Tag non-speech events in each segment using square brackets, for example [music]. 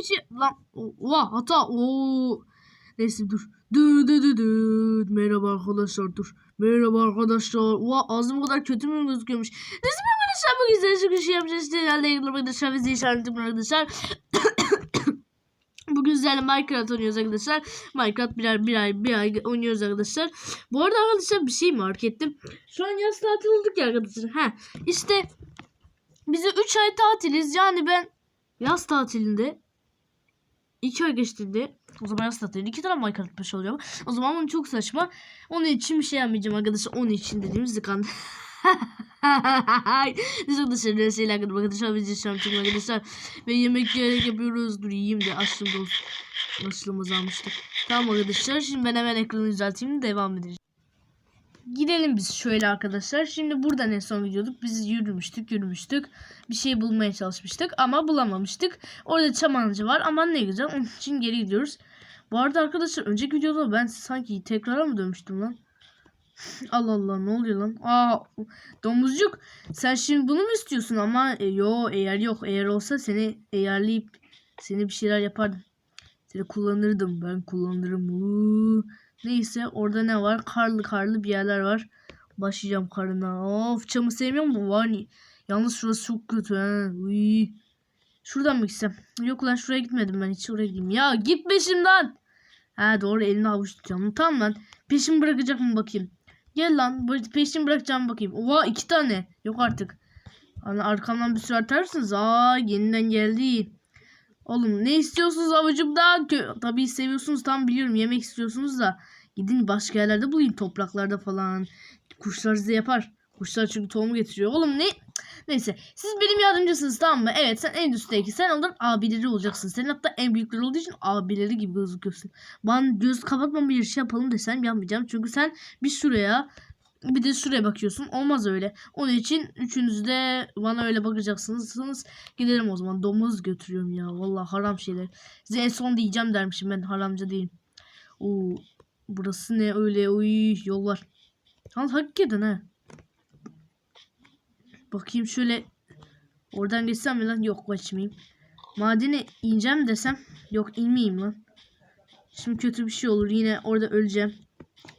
kişi lan oha hata oo. Neyse dur. Dı dı dı dı. Merhaba arkadaşlar dur. Merhaba arkadaşlar. Oha ağzım kadar kötü mü gözüküyormuş. Neyse arkadaşlar bugün size şu kişi yapacağız. İşte herhalde yayınlamak arkadaşlar. Bizi işaretim arkadaşlar. [coughs] Bugün sizlerle Minecraft oynuyoruz arkadaşlar. Minecraft bir ay, bir ay, bir ay oynuyoruz arkadaşlar. Bu arada arkadaşlar bir şey fark ettim. Şu an yaz tatil olduk ya arkadaşlar. Ha, işte bize 3 ay tatiliz. Yani ben yaz tatilinde 2 ay geçtiğinde o zaman yaz tatilinde 2 tane Minecraft yapmış oluyor. O zaman onu çok saçma. Onun için bir şey yapmayacağım arkadaşlar. Onun için dediğimiz kan. [laughs] Biz arkadaşlar ne şeyler hakkında arkadaşlar biz yaşam çıkma arkadaşlar. Ve yemek yiyerek yapıyoruz. Dur yiyeyim de açlığım da olsun. Açlığımızı almıştık. Tamam arkadaşlar şimdi ben hemen ekranı düzelteyim devam edeceğim. Gidelim biz şöyle arkadaşlar. Şimdi buradan en son gidiyorduk. Biz yürümüştük yürümüştük. Bir şey bulmaya çalışmıştık ama bulamamıştık. Orada çam ağacı var ama ne güzel. Onun için geri gidiyoruz. Bu arada arkadaşlar önceki videoda ben sanki tekrara mı dönmüştüm lan? [laughs] Allah Allah ne oluyor lan? Aa domuzcuk sen şimdi bunu mu istiyorsun ama e, yo eğer yok eğer olsa seni eğerleyip seni bir şeyler yapardım. Seni kullanırdım ben kullanırım. Uuu. Neyse orada ne var? Karlı karlı bir yerler var. Başlayacağım karına. Of çamı sevmiyor mu? Var? Yalnız şurası çok kötü ha. Uy. Şuradan mı gitsem? Yok lan şuraya gitmedim ben hiç oraya gideyim. Ya git peşimden. Ha doğru elini avuç tutacağım. Tamam lan. Peşimi bırakacak mı bakayım. Gel lan. Peşimi bırakacağım bakayım. Oha iki tane. Yok artık. Hani arkamdan bir sürü atarsınız. Aa yeniden geldi. Oğlum ne istiyorsunuz avucumdan? Tabii seviyorsunuz tam biliyorum yemek istiyorsunuz da. Gidin başka yerlerde bulayım topraklarda falan. Kuşlar size yapar. Kuşlar çünkü tohumu getiriyor. Oğlum ne? Neyse siz benim yardımcısınız tamam mı? Evet sen en üstteki sen onların abileri olacaksın. Senin hatta en büyükleri olduğu için abileri gibi gözüküyorsun. Ben göz kapatmama bir şey yapalım desem yapmayacağım. Çünkü sen bir şuraya bir de şuraya bakıyorsun. Olmaz öyle. Onun için üçünüz de bana öyle bakacaksınız. Gidelim o zaman. Domuz götürüyorum ya. Vallahi haram şeyler. Size en son diyeceğim dermişim ben. Haramcı değilim. Oo, burası ne öyle? Uy, yollar. Yalnız hakikaten ha. Bakayım şöyle. Oradan geçsem mi lan? Yok geçmeyeyim. Madene ineceğim desem. Yok inmeyeyim lan. Şimdi kötü bir şey olur. Yine orada öleceğim.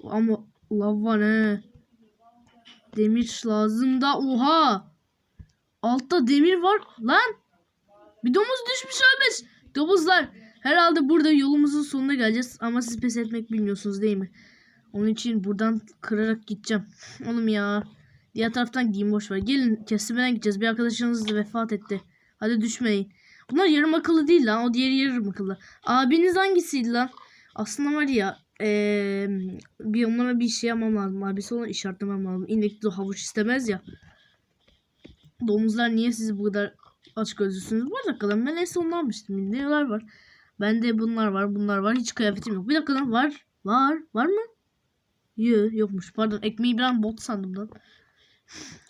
Ama lav var he. Demir lazım da. Oha. Altta demir var. Lan. Bir domuz düşmüş ölmüş. Domuzlar. Herhalde burada yolumuzun sonuna geleceğiz. Ama siz pes etmek bilmiyorsunuz değil mi? Onun için buradan kırarak gideceğim. [laughs] Oğlum ya. Diğer taraftan gideyim boş ver. Gelin kesimden gideceğiz. Bir arkadaşınız da vefat etti. Hadi düşmeyin. Bunlar yarım akıllı değil lan. O diğeri yarım akıllı. Abiniz hangisiydi lan? Aslında var ya eee, bir onlara bir şey yapmam lazım. Abisi onu işaretlemem lazım. İnek havuç istemez ya. Domuzlar niye siz bu kadar aç gözlüsünüz? Bu dakika lan ben en son almıştım? Neler var? Bende bunlar var bunlar var. Hiç kıyafetim yok. Bir dakika lan var. Var. Var mı? Yok yokmuş. Pardon ekmeği ben bot sandım lan.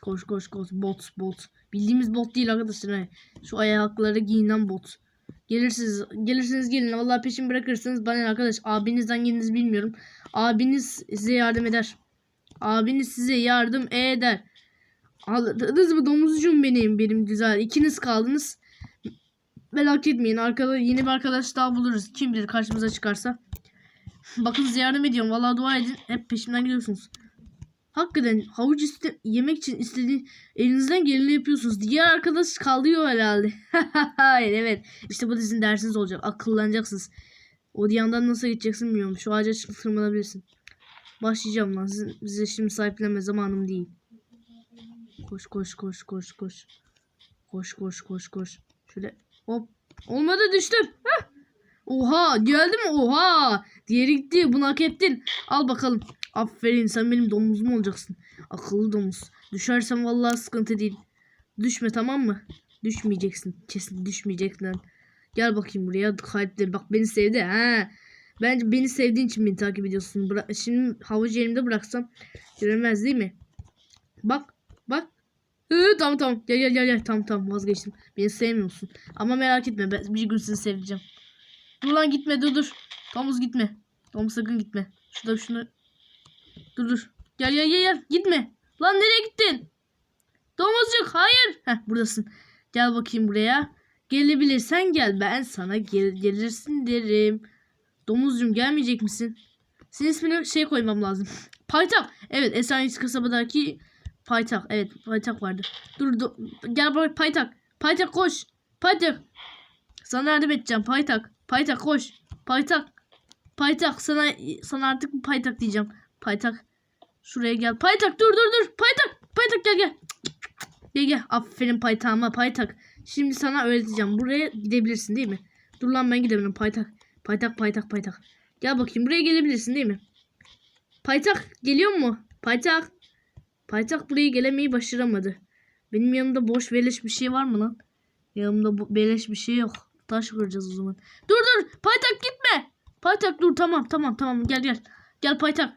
Koş koş koş bot bot. Bildiğimiz bot değil arkadaşlar. Şu ayakları giyinen bot. Gelirsiniz gelirsiniz gelin. Vallahi peşin bırakırsınız. Bana arkadaş abinizden geliniz bilmiyorum. Abiniz size yardım eder. Abiniz size yardım eder. Anladınız mı domuzcuğum benim benim güzel. İkiniz kaldınız. Merak etmeyin arkada yeni bir arkadaş daha buluruz. Kim bilir karşımıza çıkarsa. Bakın size yardım ediyorum. Vallahi dua edin. Hep peşimden gidiyorsunuz. Hakikaten havuç iste yemek için istediğin elinizden geleni yapıyorsunuz. Diğer arkadaş kalıyor herhalde. [laughs] evet. İşte bu sizin dersiniz olacak. Akıllanacaksınız. O yandan nasıl geçeceksin bilmiyorum. Şu ağaca çıkıp tırmanabilirsin. Başlayacağım lan. Siz, size şimdi sahiplenme zamanım değil. Koş koş koş koş koş. Koş koş koş koş. Şöyle hop. Olmadı düştüm. Hah. Oha geldi mi? Oha. Diğeri gitti. Bunu hak ettin. Al bakalım. Aferin sen benim domuzum olacaksın. Akıllı domuz. Düşersen vallahi sıkıntı değil. Düşme tamam mı? Düşmeyeceksin. Kesin düşmeyeceksin. Gel bakayım buraya. Kalpte bak beni sevdi ha. Bence beni sevdiğin için beni takip ediyorsun. Bıra- Şimdi havucu elimde bıraksam göremez değil mi? Bak bak. Hı, tamam tamam gel gel gel gel tamam tamam vazgeçtim. Beni sevmiyorsun. Ama merak etme ben bir gün seni seveceğim. Dur lan gitme dur dur. Domuz gitme. Domuz sakın gitme. Şurada şunu. Dur dur. Gel gel gel gel. Gitme. Lan nereye gittin? Domuzcuk hayır. Heh buradasın. Gel bakayım buraya. Gelebilirsen gel ben sana gel gelirsin derim. Domuzcum gelmeyecek misin? Senin ismini şey koymam lazım. [laughs] Paytak. Evet Esenyurt kasabadaki paytak. Evet paytak vardı. Dur, dur gel buraya paytak. Paytak koş. Paytak. Sana yardım edeceğim paytak. Paytak koş. Paytak. Paytak sana sana artık paytak diyeceğim. Paytak. Şuraya gel. Paytak dur dur dur. Paytak. Paytak gel gel. Gel gel. Aferin paytağıma paytak. Şimdi sana öğreteceğim. Buraya gidebilirsin değil mi? Dur lan ben gidebilirim paytak. Paytak paytak paytak. Gel bakayım buraya gelebilirsin değil mi? Paytak geliyor mu? Paytak. Paytak buraya gelemeyi başaramadı. Benim yanımda boş beleş bir şey var mı lan? Yanımda beleş bir şey yok. Taş kıracağız o zaman. Dur dur paytak gitme. Paytak dur tamam tamam tamam gel gel. Gel paytak.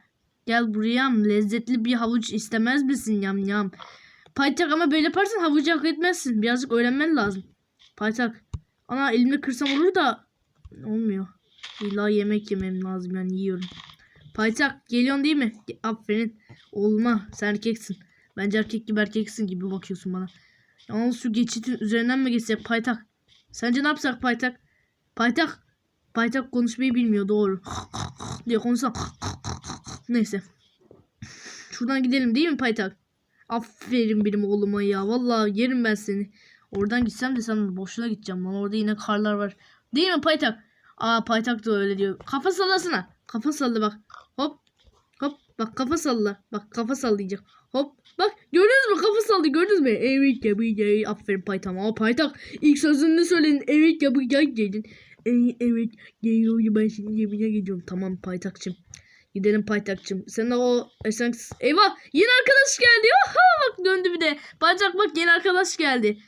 Gel buraya lezzetli bir havuç istemez misin yam yam? Paytak ama böyle yaparsan havucu hak etmezsin. Birazcık öğrenmen lazım. Paytak. Ana elimle kırsam olur da olmuyor. İlla yemek yemem lazım yani yiyorum. Paytak geliyorsun değil mi? Aferin. Olma sen erkeksin. Bence erkek gibi erkeksin gibi bakıyorsun bana. Yalnız şu geçitin üzerinden mi geçsek paytak? Sence ne yapsak paytak? Paytak. Paytak konuşmayı bilmiyor doğru. [laughs] diye konuşsam. Neyse. Şuradan gidelim değil mi paytak? Aferin benim oğluma ya. Vallahi yerim ben seni. Oradan gitsem de sen boşuna gideceğim lan. Orada yine karlar var. Değil mi paytak? Aa paytak da öyle diyor. Kafa sallasana. Kafa salla bak. Hop. Hop. Bak kafa salla. Bak kafa sallayacak. Hop. Bak gördünüz mü kafa salladı gördünüz mü? Evet yapacağım. Aferin paytam. Aa paytak. İlk sözünü söyledin. Evet yapacağım dedin. Ee, evet. Geliyorum ben şimdi yemeğe gidiyorum. Tamam paytakçım. Gidelim paytakçım. Sen de o esen... Eyvah yeni arkadaş geldi. Oha bak döndü bir de. Paytak bak yeni arkadaş geldi.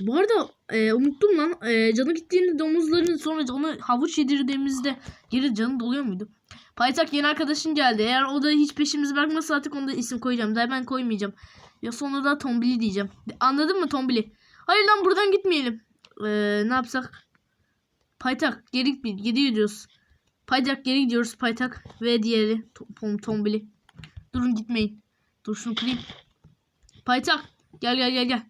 Bu arada e, unuttum lan. E, canı gittiğinde domuzların sonra onu havuç yedirdiğimizde geri canı doluyor muydu? Paytak yeni arkadaşın geldi. Eğer o da hiç peşimizi bırakmazsa artık onda isim koyacağım. Daha ben koymayacağım. Ya sonra da Tombili diyeceğim. Anladın mı Tombili? Hayır lan buradan gitmeyelim. E, ne yapsak? Paytak geri, geri gidiyoruz. Paytak geri gidiyoruz Paytak. Ve diğeri Tom, Tombili. Durun gitmeyin. Dur kırayım. Paytak gel gel gel gel.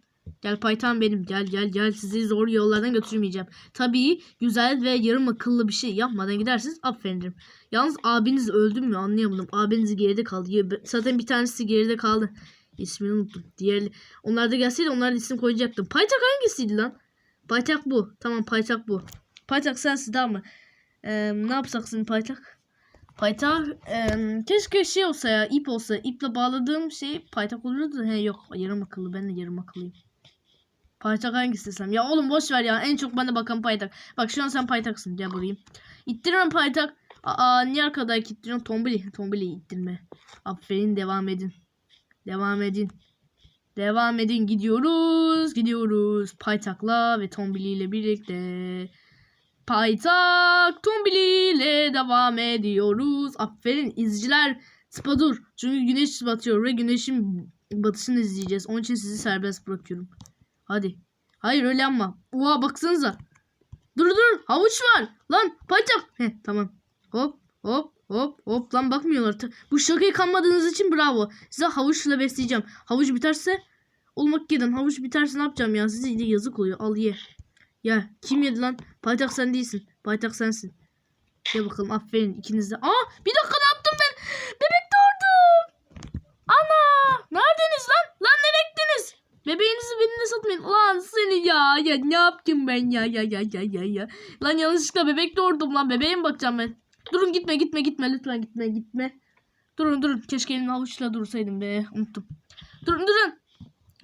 Gel paytam benim gel gel gel sizi zor yollardan götürmeyeceğim. Tabii güzel ve yarım akıllı bir şey yapmadan gidersiniz aferin derim. Yalnız abiniz öldü mü anlayamadım. Abiniz geride kaldı. Zaten bir tanesi geride kaldı. İsmini unuttum. Diğer onlar da gelseydi onlara isim koyacaktım. Paytak hangisiydi lan? Paytak bu. Tamam paytak bu. Paytak sensin tamam mı? Ne yapsak senin paytak? Paytak eee, keşke şey olsa ya ip olsa. iple bağladığım şey paytak olurdu he yok yarım akıllı ben de yarım akıllıyım. Paytak hangisi desem? Ya oğlum boş ver ya. En çok bana bakan paytak. Bak şu an sen paytaksın. Gel burayı. İttiriyorum paytak. Aa niye arkadaki ittiriyorsun? Tombili. Tombili ittirme. Aferin devam edin. Devam edin. Devam edin. Gidiyoruz. Gidiyoruz. Paytakla ve Tombili ile birlikte. Paytak Tombili ile devam ediyoruz. Aferin izciler. Spadur. Çünkü güneş batıyor ve güneşin batışını izleyeceğiz. Onun için sizi serbest bırakıyorum. Hadi. Hayır öyle ama. Oha baksanıza. Dur dur havuç var. Lan paytak. Heh tamam. Hop hop hop hop. Lan bakmıyorlar. Bu şakayı kanmadığınız için bravo. Size havuçla besleyeceğim. Havuç biterse olmak gidin. Havuç biterse ne yapacağım ya? Size yazık oluyor. Al ye. Ya kim yedi lan? Paytak sen değilsin. Paytak sensin. Gel bakalım aferin ikiniz de. Aa bir dakika ne yaptım ben? Bebek doğurdum. Ana neredeniz lan? Lan nereye gittiniz? Bebeğinizi benimle satmayın. Lan seni ya. Ya ne yaptım ben ya ya ya ya ya ya. Lan yanlışlıkla bebek doğurdum lan. Bebeğe mi bakacağım ben? Durun gitme gitme gitme lütfen gitme gitme. Durun durun. Keşke elimde havuçla dursaydım be. Unuttum. Durun durun.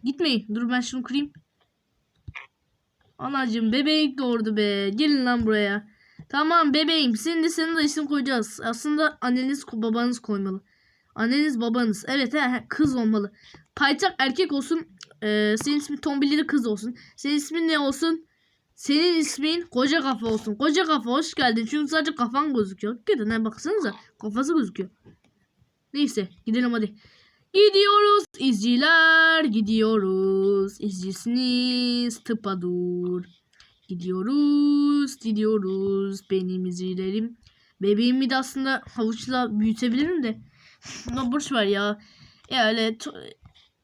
Gitmeyin. Dur ben şunu kırayım. Anacığım bebek doğurdu be. Gelin lan buraya. Tamam bebeğim. Şimdi senin de isim koyacağız. Aslında anneniz babanız koymalı. Anneniz babanız. Evet he, he, kız olmalı. Paytak erkek olsun. Ee, senin ismin Tombili de kız olsun. Senin ismin ne olsun? Senin ismin koca kafa olsun. Koca kafa hoş geldin. Çünkü sadece kafan gözüküyor. Gidin ha baksanıza. Kafası gözüküyor. Neyse gidelim hadi. Gidiyoruz izciler gidiyoruz. İzcisiniz tıpadur. Gidiyoruz gidiyoruz benim izcilerim. Bebeğimi de aslında havuçla büyütebilirim de. [laughs] Ama boş ver ya. Ya öyle to-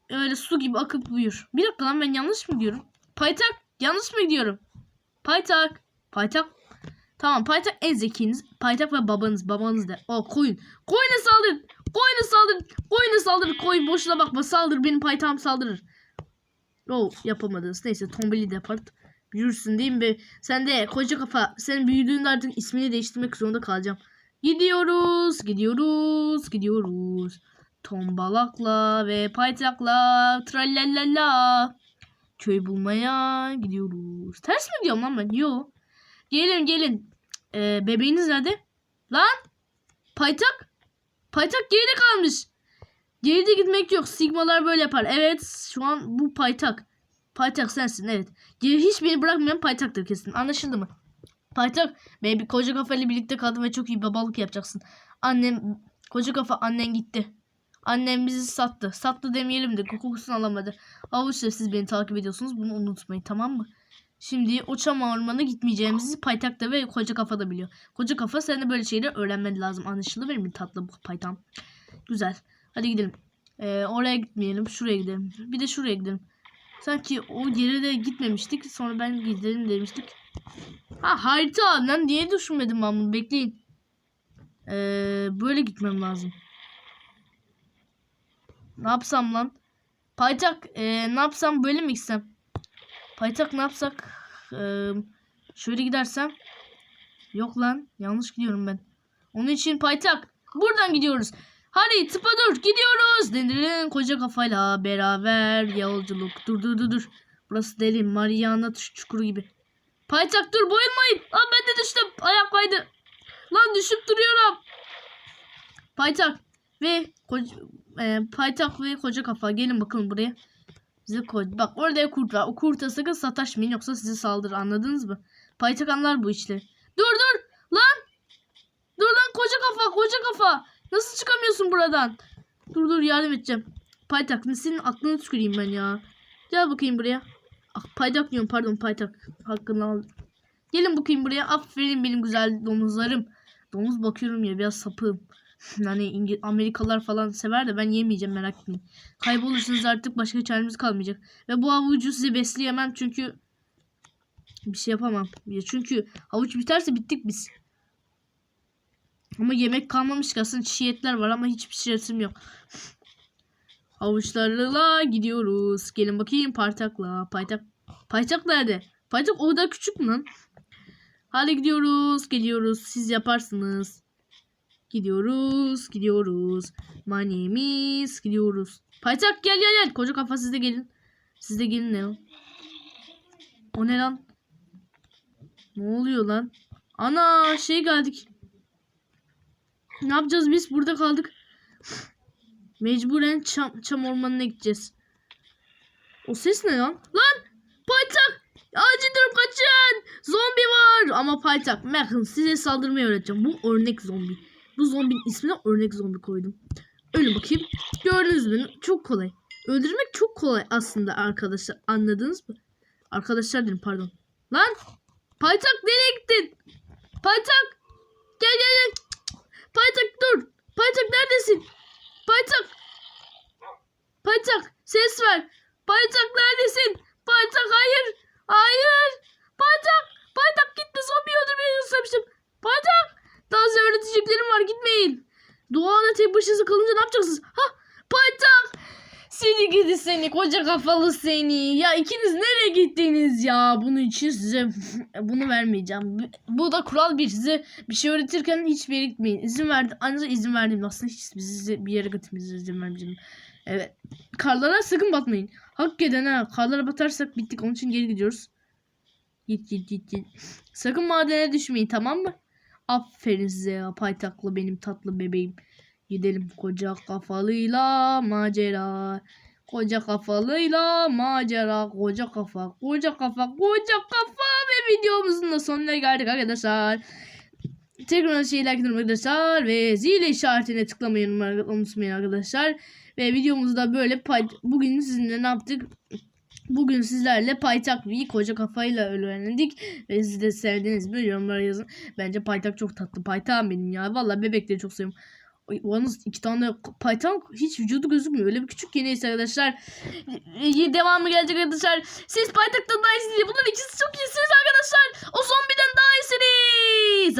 öyle su gibi akıp buyur. Bir dakika lan ben yanlış mı diyorum? Paytak yanlış mı diyorum? Paytak. Paytak. Tamam paytak en zekiniz. Paytak ve babanız. Babanız da. O koyun. Koyuna saldır. Koyuna saldır. Koyuna saldır. Koyun boşuna bakma saldır. Benim paytağım saldırır. O yapamadınız. Neyse tombili depart. Büyürsün değil mi? Sen de koca kafa. Sen büyüdüğünde artık ismini değiştirmek zorunda kalacağım. Gidiyoruz. Gidiyoruz. Gidiyoruz. Tombalakla ve paytakla trallallala köy bulmaya gidiyoruz. Ters mi diyorum lan ben? Yo. Gelin gelin. Ee, bebeğiniz nerede? Lan. Paytak. Paytak geride kalmış. Geride gitmek yok. Sigmalar böyle yapar. Evet şu an bu paytak. Paytak sensin evet. Geri hiç beni bırakmayan paytaktır kesin. Anlaşıldı mı? Paytak. Bir koca kafayla birlikte kaldım ve çok iyi babalık yapacaksın. Annem koca kafa annen gitti. Annem bizi sattı. Sattı demeyelim de kokusunu alamadı. Avuçla siz beni takip ediyorsunuz. Bunu unutmayın tamam mı? Şimdi uçam ormana gitmeyeceğimizi paytakta ve koca kafa da biliyor. Koca kafa sen de böyle şeyleri öğrenmen lazım. Anlaşıldı benim bir tatlı bu paytam. Güzel. Hadi gidelim. Ee, oraya gitmeyelim. Şuraya gidelim. Bir de şuraya gidelim. Sanki o yere de gitmemiştik. Sonra ben gidelim demiştik. Ha harita lan niye düşünmedim ben bunu bekleyin. Ee, böyle gitmem lazım. Ne yapsam lan? Paytak ee, ne yapsam böyle mi gitsem? Paytak ne yapsak? Ee, şöyle gidersem. Yok lan yanlış gidiyorum ben. Onun için paytak. Buradan gidiyoruz. Hadi tıpa dur gidiyoruz. Denilen koca kafayla beraber yolculuk. Dur dur dur dur. Burası deli Mariana çukuru gibi. Paytak dur boyunmayın. Lan ben de düştüm. Ayak kaydı. Lan düşüp duruyorum. Paytak ve koca, e, paytak ve koca kafa gelin bakalım buraya. Size koy. Bak orada kurt var. O kurta sakın sataşmayın yoksa size saldırır anladınız mı? Paytak anlar bu işleri. Dur dur lan. Dur lan koca kafa koca kafa. Nasıl çıkamıyorsun buradan? Dur dur yardım edeceğim. Paytak senin aklını tüküreyim ben ya. Gel bakayım buraya. Ah, paytak diyorum pardon paytak. Hakkını al. Gelin bakayım buraya. Aferin benim güzel domuzlarım. Domuz bakıyorum ya biraz sapığım. [laughs] hani İngiliz, Amerikalılar falan sever de ben yemeyeceğim merak etmeyin. Kaybolursanız artık başka çaremiz kalmayacak. Ve bu havucu size besleyemem çünkü bir şey yapamam. Ya çünkü havuç biterse bittik biz. Ama yemek kalmamış ki aslında çiğ etler var ama hiçbir şeyim yok. Havuçlarla gidiyoruz. Gelin bakayım paytakla. Paytak. Paytak nerede? Paytak o da küçük mü lan? Hadi gidiyoruz. Geliyoruz. Siz yaparsınız. Gidiyoruz. Gidiyoruz. Manemiz. Gidiyoruz. Paytak gel gel gel. Koca kafa siz de gelin. Siz de gelin ne lan? O ne lan? Ne oluyor lan? Ana şey geldik. Ne yapacağız biz? Burada kaldık. Mecburen çam, çam ormanına gideceğiz. O ses ne lan? Lan! Paytak! Acil durum kaçın! Zombi var! Ama paytak. Bakın size saldırmayı öğreteceğim. Bu örnek zombi. Bu zombinin ismine örnek zombi koydum. Ölün bakayım. Gördünüz mü? Çok kolay. Öldürmek çok kolay aslında arkadaşlar. Anladınız mı? Arkadaşlar dedim pardon. Lan! Paytak nereye gittin? Paytak! Gel gel gel. Paytak dur. Paytak neredesin? Paytak ses ver. Paytak neredesin? Paytak hayır. Hayır. Paytak. Paytak gitti zombi öldürmeyi istemiştim. Paytak. Daha size öğreteceklerim var gitmeyin. Doğada tek başınıza kalınca ne yapacaksınız? Ha paytak. Seni gidi seni koca kafalı seni. Ya ikiniz nereye gittiniz ya? Bunun için size [laughs] bunu vermeyeceğim. Bu da kural bir. Size bir şey öğretirken hiçbir yere. İzin verdim. Ancak izin verdim. Aslında hiç sizi bir yere götürmenize izin vermeyeceğim. Evet. Karlara sakın batmayın. Hakikaten ha. Karlara batarsak bittik. Onun için geri gidiyoruz. Git git git git. Sakın madene düşmeyin tamam mı? Aferin size ya. Paytaklı benim tatlı bebeğim. Gidelim koca kafalıyla macera. Koca kafalıyla macera. Koca kafa, koca kafa, koca kafa. Ve videomuzun da sonuna geldik arkadaşlar. Tekrar şeyler gidelim arkadaşlar. Ve zil işaretine tıklamayı unutmayın arkadaşlar. Ve videomuzda böyle pay bugün sizinle ne yaptık? Bugün sizlerle paytak bir koca kafayla öğrendik. Ve siz de sevdiniz mi yorumlara yazın. Bence paytak çok tatlı. Paytağım benim ya. Vallahi bebekleri çok seviyorum. Yalnız iki tane Python hiç vücudu gözükmüyor. Öyle bir küçük ki neyse arkadaşlar. Y- Devamı gelecek arkadaşlar. Siz Python'dan daha iyisiniz. Bunların ikisi çok iyisiniz arkadaşlar. O zombiden daha iyisiniz.